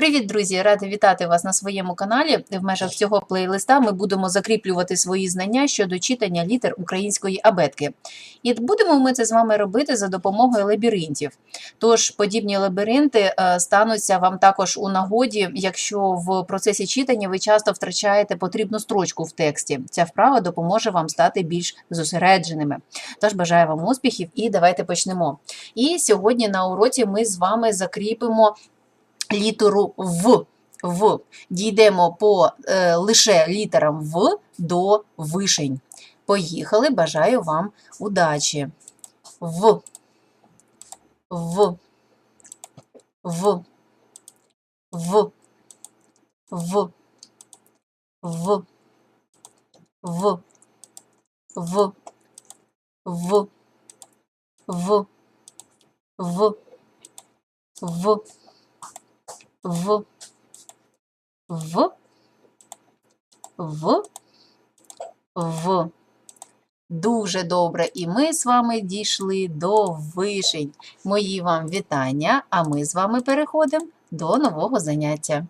Привіт, друзі! Рада вітати вас на своєму каналі. В межах цього плейлиста ми будемо закріплювати свої знання щодо читання літер української абетки. І будемо ми це з вами робити за допомогою лабіринтів. Тож подібні лабіринти е, стануться вам також у нагоді, якщо в процесі читання ви часто втрачаєте потрібну строчку в тексті. Ця вправа допоможе вам стати більш зосередженими. Тож бажаю вам успіхів і давайте почнемо. І сьогодні на уроці ми з вами закріпимо літеру В. В. Дійдемо по е, лише літерам В до вишень. Поїхали, бажаю вам удачі. В. В. В. В. В. В. В. В. В. В. В. В. В. В. В. В. Дуже добре. І ми з вами дійшли до вишень. Мої вам вітання, а ми з вами переходимо до нового заняття.